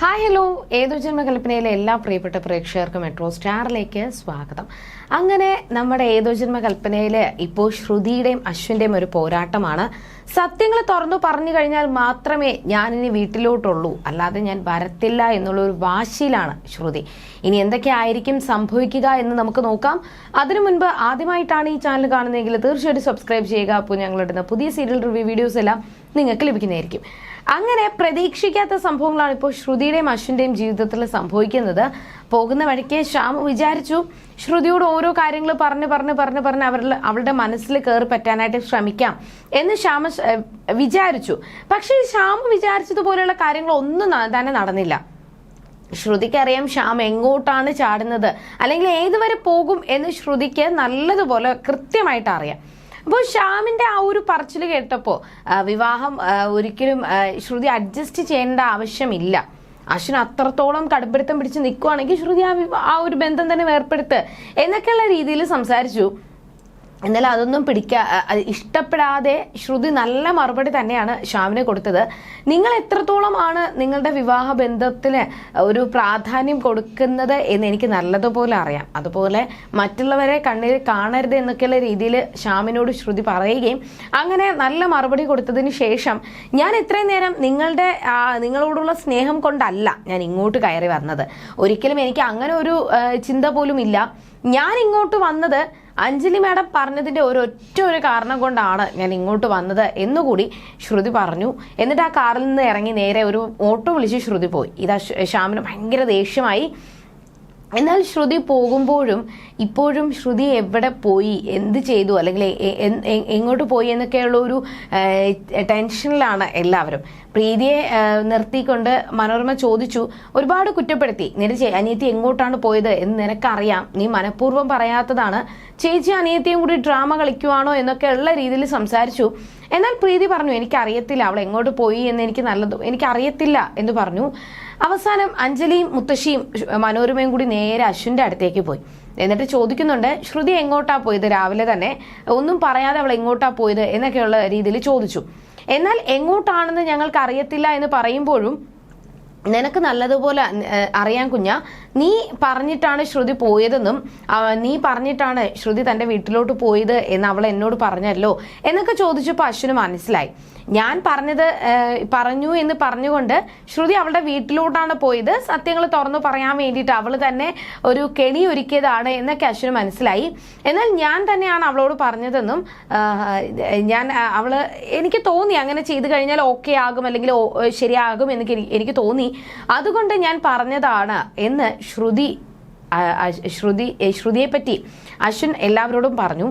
Hi hello ഏതു ജന്മകൽപ്പനയിലെ എല്ലാ പ്രിയപ്പെട്ട പ്രേക്ഷകർക്കും മെട്രോ സ്റ്റാറിലേക്ക് സ്വാഗതം. അങ്ങനെ നമ്മുടെ ഏതോ ജന്മകൽപ്പനയിൽ ഇപ്പോൾ ശ്രുതിയുടെയും അശ്വിന്റെയും ഒരു പോരാട്ടമാണ്. സത്യങ്ങൾ തുറന്നു പറഞ്ഞു കഴിഞ്ഞാൽ മാത്രമേ ഞാനിനി വീട്ടിലോട്ടുള്ളൂ. അല്ലാതെ ഞാൻ വരത്തില്ല എന്നുള്ള ഒരു വാശിയിലാണ് ശ്രുതി. ഇനി എന്തൊക്കെ ആയിരിക്കും സംഭവിക്കുക എന്ന് നമുക്ക് നോക്കാം. അതിനു മുൻപ് ആദ്യമായിട്ടാണ് ഈ ചാനൽ കാണുന്നതെങ്കിൽ തീർച്ചയായിട്ടും സബ്സ്ക്രൈബ് ചെയ്യുക. അപ്പോൾ ഞങ്ങളിടുന്ന പുതിയ സീരിയൽ റിവ്യൂ വീഡിയോസ് എല്ലാം നിങ്ങൾക്ക് ലഭിക്കുന്നതായിരിക്കും. അങ്ങനെ പ്രതീക്ഷിക്കാത്ത സംഭവങ്ങളാണ് ഇപ്പോൾ ശ്രുതിയുടെയും അശ്വിന്റെയും ജീവിതത്തിൽ സംഭവിക്കുന്നത്. പോകുന്ന വഴിക്ക് ശ്യാം വിചാരിച്ചു ശ്രുതിയോട് ഓരോ കാര്യങ്ങൾ പറഞ്ഞ് പറഞ്ഞ് പറഞ്ഞ് പറഞ്ഞ് അവരുടെ അവളുടെ മനസ്സിൽ കയറി പറ്റാനായിട്ട് ശ്രമിക്കാം എന്ന് ശ്യാമ വിചാരിച്ചു. പക്ഷേ ശ്യാമ വിചാരിച്ചതുപോലെയുള്ള കാര്യങ്ങൾ ഒന്നും തന്നെ നടന്നില്ല. ശ്രുതിക്കറിയാം ശ്യാം എങ്ങോട്ടാണ് ചാടുന്നത് അല്ലെങ്കിൽ ഏതുവരെ പോകും എന്ന് ശ്രുതിക്ക് നല്ലതുപോലെ കൃത്യമായിട്ട് അറിയാം. അപ്പോൾ ശ്യാമിന്റെ ആ ഒരു പറച്ചിൽ കേട്ടപ്പോൾ വിവാഹം ഒരിക്കലും ശ്രുതി അഡ്ജസ്റ്റ് ചെയ്യേണ്ട ആവശ്യമില്ല. അശ്വിൻ അത്രത്തോളം കടുപ്പിടുത്തം പിടിച്ച് നിൽക്കുവാണെങ്കിൽ ശ്രുതി ആ ഒരു ബന്ധം തന്നെ വേർപ്പെടുത്ത് എന്നൊക്കെയുള്ള രീതിയിൽ സംസാരിച്ചു. എന്നാൽ അതൊന്നും പിടിക്കാ ഇഷ്ടപ്പെടാതെ ശ്രുതി നല്ല മറുപടി തന്നെയാണ് ഷാമിനെ കൊടുത്തത്. നിങ്ങൾ എത്രത്തോളമാണ് നിങ്ങളുടെ വിവാഹ ബന്ധത്തിന് ഒരു പ്രാധാന്യം കൊടുക്കുന്നത് എന്ന് എനിക്ക് നല്ലതുപോലെ അറിയാം. അതുപോലെ മറ്റുള്ളവരെ കണ്ണിൽ കാണരുത് എന്നൊക്കെയുള്ള രീതിയിൽ ഷാമിനോട് ശ്രുതി പറയുകയും അങ്ങനെ നല്ല മറുപടി കൊടുത്തതിന് ശേഷം ഞാൻ ഇത്രയും നേരം നിങ്ങളുടെ നിങ്ങളോടുള്ള സ്നേഹം കൊണ്ടല്ല ഞാൻ ഇങ്ങോട്ട് കയറി വന്നത്. ഒരിക്കലും എനിക്ക് അങ്ങനെ ഒരു ചിന്ത പോലും ഇല്ല ഞാൻ ഇങ്ങോട്ട് വന്നത് അഞ്ജലി മാഡം പറഞ്ഞതിന്റെ ഒരൊറ്റ ഒരു കാരണം കൊണ്ടാണ് ഞാൻ ഇങ്ങോട്ട് വന്നത് എന്നുകൂടി ശ്രുതി പറഞ്ഞു. എന്നിട്ട് ആ കാറിൽ നിന്ന് ഇറങ്ങി നേരെ ഒരു ഓട്ടോ വിളിച്ച് ശ്രുതി പോയി. ഇതാ ശ്യാമിന് ഭയങ്കര ദേഷ്യമായി. എന്നാൽ ശ്രുതി പോകുമ്പോഴും ഇപ്പോഴും ശ്രുതി എവിടെ പോയി? എന്ത് ചെയ്തു? അല്ലെങ്കിൽ എങ്ങോട്ട് പോയി എന്നൊക്കെയുള്ള ഒരു ടെൻഷനിലാണ് എല്ലാവരും. പ്രീതിയെ നിർത്തിക്കൊണ്ട് മനോരമ ചോദിച്ചു ഒരുപാട് കുറ്റപ്പെടുത്തി. നിന്റെ അനിയത്തി എങ്ങോട്ടാണ് പോയത് എന്ന് നിനക്കറിയാം. നീ മനഃപൂർവം പറയാത്തതാണ്. ചേച്ചി അനിയത്തിയും കൂടി ഡ്രാമ കളിക്കുവാണോ എന്നൊക്കെ ഉള്ള രീതിയിൽ സംസാരിച്ചു. എന്നാൽ പ്രീതി പറഞ്ഞു എനിക്കറിയത്തില്ല അവൾ എങ്ങോട്ട് പോയി എന്ന് എനിക്ക് നല്ലത് എനിക്കറിയത്തില്ല എന്ന് പറഞ്ഞു. അവസാനം അഞ്ജലിയും മുത്തശ്ശിയും മനോരമയും കൂടി നേരെ അശ്വിന്റെ അടുത്തേക്ക് പോയി. എന്നിട്ട് ചോദിക്കുന്നുണ്ട് ശ്രുതി എങ്ങോട്ടാ പോയത്? രാവിലെ തന്നെ ഒന്നും പറയാതെ അവൾ എങ്ങോട്ടാ പോയത്? എന്നൊക്കെയുള്ള രീതിയിൽ ചോദിച്ചു. എന്നാൽ എങ്ങോട്ടാണെന്ന് ഞങ്ങൾക്ക് അറിയത്തില്ല എന്ന് പറയുമ്പോഴും നിനക്ക് നല്ലതുപോലെ അറിയാൻ കുഞ്ഞ. നീ പറഞ്ഞിട്ടാണ് ശ്രുതി പോയതെന്നും നീ പറഞ്ഞിട്ടാണ് ശ്രുതി തന്റെ വീട്ടിലോട്ട് പോയത് എന്ന് അവൾ എന്നോട് പറഞ്ഞല്ലോ എന്നൊക്കെ ചോദിച്ചപ്പോൾ അശ്വിന് മനസ്സിലായി. ഞാൻ പറഞ്ഞത് പറഞ്ഞു എന്ന് പറഞ്ഞുകൊണ്ട് ശ്രുതി അവളുടെ വീട്ടിലോട്ടാണ് പോയത്. സത്യങ്ങൾ തുറന്നു പറയാൻ വേണ്ടിയിട്ട് അവൾ തന്നെ ഒരു കെണി ഒരുക്കിയതാണ് എന്നൊക്കെ അശ്വിന് മനസ്സിലായി. എന്നാൽ ഞാൻ തന്നെയാണ് അവളോട് പറഞ്ഞതെന്നും ഞാൻ അവൾ എനിക്ക് തോന്നി അങ്ങനെ ചെയ്തു കഴിഞ്ഞാൽ ഓക്കെ ആകും അല്ലെങ്കിൽ ശരിയാകും എന്ന് എനിക്ക് തോന്നി. അതുകൊണ്ട് ഞാൻ പറഞ്ഞതാണ് എന്ന് ശ്രുതി ശ്രുതി ശ്രുതിയെ പറ്റി അശ്വിൻ എല്ലാവരോടും പറഞ്ഞു.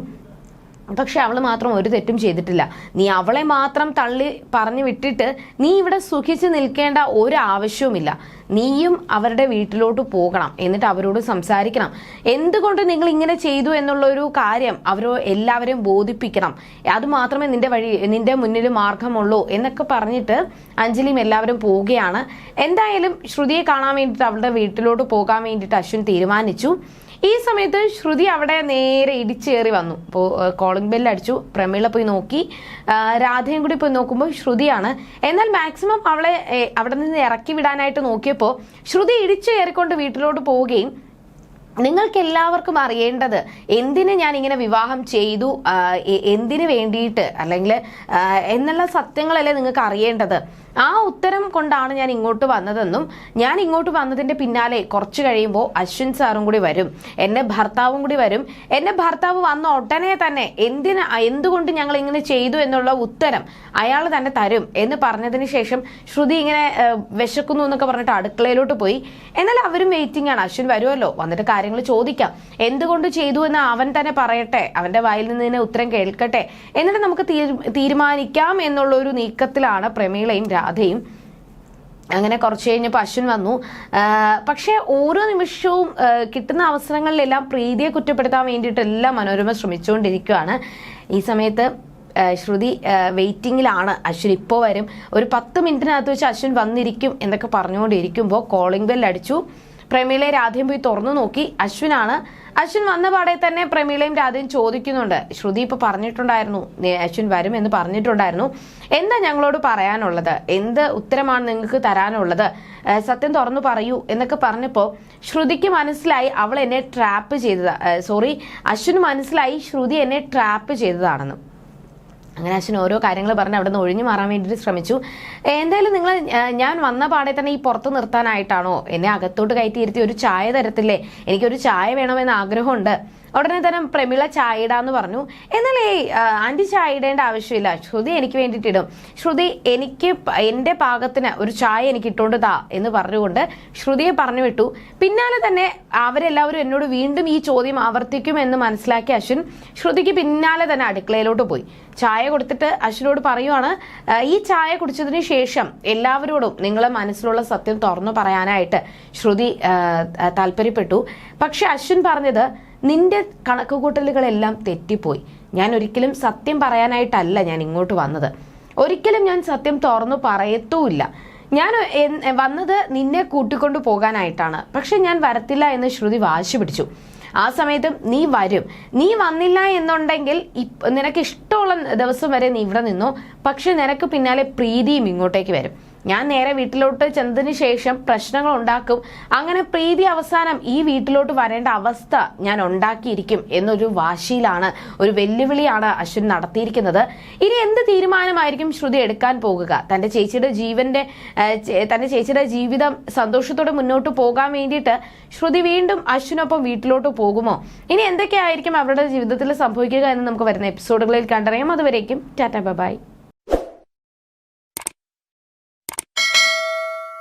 പക്ഷെ അവൾ മാത്രം ഒരു തെറ്റും ചെയ്തിട്ടില്ല. നീ അവളെ മാത്രം തള്ളി പറഞ്ഞു വിട്ടിട്ട് നീ ഇവിടെ സുഖിച്ച് നിൽക്കേണ്ട ഒരു ആവശ്യവുമില്ല. നീയും അവരുടെ വീട്ടിലോട്ട് പോകണം. എന്നിട്ട് അവരോട് സംസാരിക്കണം. എന്തുകൊണ്ട് നിങ്ങൾ ഇങ്ങനെ ചെയ്തു എന്നുള്ളൊരു കാര്യം അവരോ എല്ലാവരെയും ബോധിപ്പിക്കണം. അതുമാത്രമേ നിന്റെ വഴി നിന്റെ മുന്നിൽ മാർഗമുള്ളൂ എന്നൊക്കെ പറഞ്ഞിട്ട് അഞ്ജലിയും എല്ലാവരും പോവുകയാണ്. എന്തായാലും ശ്രുതിയെ കാണാൻ വേണ്ടിയിട്ട് അവളുടെ വീട്ടിലോട്ട് പോകാൻ വേണ്ടിയിട്ട് അശ്വിൻ തീരുമാനിച്ചു. ഈ സമയത്ത് ശ്രുതി അവിടെ നേരെ ഇടിച്ചേറി വന്നു. ഇപ്പോൾ കോളിംഗ് ബെല്ല് അടിച്ചു. പ്രമീള പോയി നോക്കി. രാധയും കൂടി പോയി നോക്കുമ്പോൾ ശ്രുതിയാണ്. എന്നാൽ മാക്സിമം അവളെ അവിടെ നിന്ന് ഇറക്കി വിടാനായിട്ട് നോക്കിയപ്പോൾ ശ്രുതി ഇടിച്ചു കയറിക്കൊണ്ട് വീട്ടിലോട്ട് പോവുകയും നിങ്ങൾക്ക് എല്ലാവർക്കും അറിയേണ്ടത് എന്തിന് ഞാൻ ഇങ്ങനെ വിവാഹം ചെയ്തു? എന്തിനു വേണ്ടിയിട്ട്? അല്ലെങ്കിൽ എന്നുള്ള സത്യങ്ങളല്ലേ നിങ്ങൾക്ക് അറിയേണ്ടത്? ആ ഉത്തരം കൊണ്ടാണ് ഞാൻ ഇങ്ങോട്ട് വന്നതെന്നും ഞാൻ ഇങ്ങോട്ട് വന്നതിന്റെ പിന്നാലെ കുറച്ച് കഴിയുമ്പോൾ അശ്വിൻ സാറും കൂടി വരും. എന്റെ ഭർത്താവും കൂടി വരും. എന്റെ ഭർത്താവ് വന്ന ഉടനെ തന്നെ എന്തിന് എന്തുകൊണ്ട് ഞങ്ങൾ ഇങ്ങനെ ചെയ്തു എന്നുള്ള ഉത്തരം അയാൾ തന്നെ തരും എന്ന് പറഞ്ഞതിന് ശേഷം ശ്രുതി ഇങ്ങനെ വിശക്കുന്നു എന്നൊക്കെ പറഞ്ഞിട്ട് അടുക്കളയിലോട്ട് പോയി. എന്നാൽ അവരും വെയിറ്റിംഗ് ആണ്. അശ്വിൻ വരുമല്ലോ. വന്നിട്ട് കാര്യങ്ങൾ ചോദിക്കാം. എന്തുകൊണ്ട് ചെയ്തു എന്ന് അവൻ തന്നെ പറയട്ടെ. അവന്റെ വായിൽ നിന്ന് തന്നെ ഉത്തരം കേൾക്കട്ടെ. എന്നിട്ട് നമുക്ക് തീരുമാനിക്കാം എന്നുള്ള ഒരു നീക്കത്തിലാണ് പ്രമീളയും രാധയും അങ്ങനെ കുറച്ച് കഴിഞ്ഞപ്പോൾ അശ്വിൻ വന്നു. പക്ഷേ ഓരോ നിമിഷവും കിട്ടുന്ന അവസരങ്ങളിലെല്ലാം പ്രീതിയെ കുറ്റപ്പെടുത്താൻ വേണ്ടിയിട്ടെല്ലാം മനോരമ ശ്രമിച്ചുകൊണ്ടിരിക്കുകയാണ് ഈ സമയത്ത് ശ്രുതി വെയിറ്റിംഗിലാണ് അശ്വിൻ ഇപ്പോൾ വരും. ഒരു പത്ത് മിനിറ്റിനകത്ത് വെച്ച് അശ്വിൻ വന്നിരിക്കും എന്നൊക്കെ പറഞ്ഞുകൊണ്ടിരിക്കുമ്പോൾ കോളിംഗ് ബെൽ അടിച്ചു. പ്രമീളയെ രാധയും പോയി തുറന്നു നോക്കി. അശ്വിനാണ് അശ്വിൻ വന്ന പാടെ തന്നെ പ്രമീളയും രാധയും ചോദിക്കുന്നുണ്ട്. ശ്രുതി ഇപ്പൊ പറഞ്ഞിട്ടുണ്ടായിരുന്നു. "നീ- അശ്വിൻ വരും എന്ന് പറഞ്ഞിട്ടുണ്ടായിരുന്നു. എന്താ ഞങ്ങളോട് പറയാനുള്ളത്? എന്ത് ഉത്തരമാണ് നിങ്ങൾക്ക് തരാനുള്ളത്? സത്യം തുറന്നു പറയൂ എന്നൊക്കെ പറഞ്ഞപ്പോൾ ശ്രുതിക്ക് മനസ്സിലായി അവൾ എന്നെ ട്രാപ്പ് ചെയ്തതാ. സോറി അശ്വിന് മനസ്സിലായി ശ്രുതി എന്നെ ട്രാപ്പ് ചെയ്തതാണെന്ന്. അങ്ങനെ അച്ഛൻ ഓരോ കാര്യങ്ങൾ പറഞ്ഞ് അവിടെ നിന്ന് ഒഴിഞ്ഞു മാറാൻ വേണ്ടിയിട്ട് ശ്രമിച്ചു. എന്തായാലും നിങ്ങൾ ഞാൻ വന്ന പാടെ തന്നെ ഈ പുറത്ത് നിർത്താനായിട്ടാണോ? എന്നെ അകത്തോട്ട് കയറ്റി ഇരുത്തി ഒരു ചായ തരത്തില്ലേ? എനിക്കൊരു ചായ വേണമെന്ന് ആഗ്രഹമുണ്ട്. ഉടനെ തന്നെ പ്രമിള ചായ ഇടാന്ന് പറഞ്ഞു. എന്നാൽ ഏയ് ആന്റി ചായ ഇടേണ്ട ആവശ്യമില്ല. ശ്രുതി എനിക്ക് വേണ്ടിയിട്ട് ഇടും ശ്രുതി എനിക്ക് എന്റെ പാകത്തിന് ഒരു ചായ എനിക്ക് ഇട്ടുകൊണ്ട് താ എന്ന് പറഞ്ഞുകൊണ്ട് ശ്രുതിയെ പറഞ്ഞു വിട്ടു. പിന്നാലെ തന്നെ അവരെല്ലാവരും എന്നോട് വീണ്ടും ഈ ചോദ്യം ആവർത്തിക്കും എന്ന് മനസ്സിലാക്കി അശ്വിൻ ശ്രുതിക്ക് പിന്നാലെ തന്നെ അടുക്കളയിലോട്ട് പോയി. ചായ കൊടുത്തിട്ട് അശ്വിനോട് പറയുവാണ് ഈ ചായ കുടിച്ചതിന് ശേഷം എല്ലാവരോടും നിങ്ങളെ മനസ്സിലുള്ള സത്യം തുറന്നു പറയാനായിട്ട് ശ്രുതി താല്പര്യപ്പെട്ടു. പക്ഷെ അശ്വിൻ പറഞ്ഞത് നിന്റെ കണക്കുകൂട്ടലുകളെല്ലാം തെറ്റിപ്പോയി. ഞാൻ ഒരിക്കലും സത്യം പറയാനായിട്ടല്ല ഞാൻ ഇങ്ങോട്ട് വന്നത്. ഒരിക്കലും ഞാൻ സത്യം തുറന്നു പറയത്തുമില്ല. ഞാൻ വന്നത് നിന്നെ കൂട്ടിക്കൊണ്ടു പോകാനായിട്ടാണ്. പക്ഷെ ഞാൻ വരത്തില്ല എന്ന് ശ്രുതി വാശി പിടിച്ചു. ആ സമയത്തും നീ വരും. നീ വന്നില്ല എന്നുണ്ടെങ്കിൽ നിനക്ക് ഇഷ്ടമുള്ള ദിവസം വരെ നീ ഇവിടെ നിന്നു. പക്ഷെ നിനക്ക് പിന്നാലെ പ്രീതിയും ഇങ്ങോട്ടേക്ക് വരും. ഞാൻ നേരെ വീട്ടിലോട്ട് ചെന്നതിന് ശേഷം പ്രശ്നങ്ങൾ ഉണ്ടാക്കും. അങ്ങനെ പ്രീതി അവസാനം ഈ വീട്ടിലോട്ട് വരേണ്ട അവസ്ഥ ഞാൻ ഉണ്ടാക്കിയിരിക്കും എന്നൊരു വാശിയിലാണ് ഒരു വെല്ലുവിളിയാണ് അശ്വിൻ നടത്തിയിരിക്കുന്നത്. ഇനി എന്ത് തീരുമാനമായിരിക്കും ശ്രുതി എടുക്കാൻ പോകുക? തന്റെ ചേച്ചിയുടെ ജീവന്റെ തന്റെ ചേച്ചിയുടെ ജീവിതം സന്തോഷത്തോടെ മുന്നോട്ട് പോകാൻ വേണ്ടിയിട്ട് ശ്രുതി വീണ്ടും അശ്വിനൊപ്പം വീട്ടിലോട്ട് പോകുമോ? ഇനി എന്തൊക്കെയായിരിക്കും അവരുടെ ജീവിതത്തിൽ സംഭവിക്കുക എന്ന് നമുക്ക് വരുന്ന എപ്പിസോഡുകളിൽ കണ്ടറിയാം. അതുവരേക്കും ടാറ്റ ബൈ.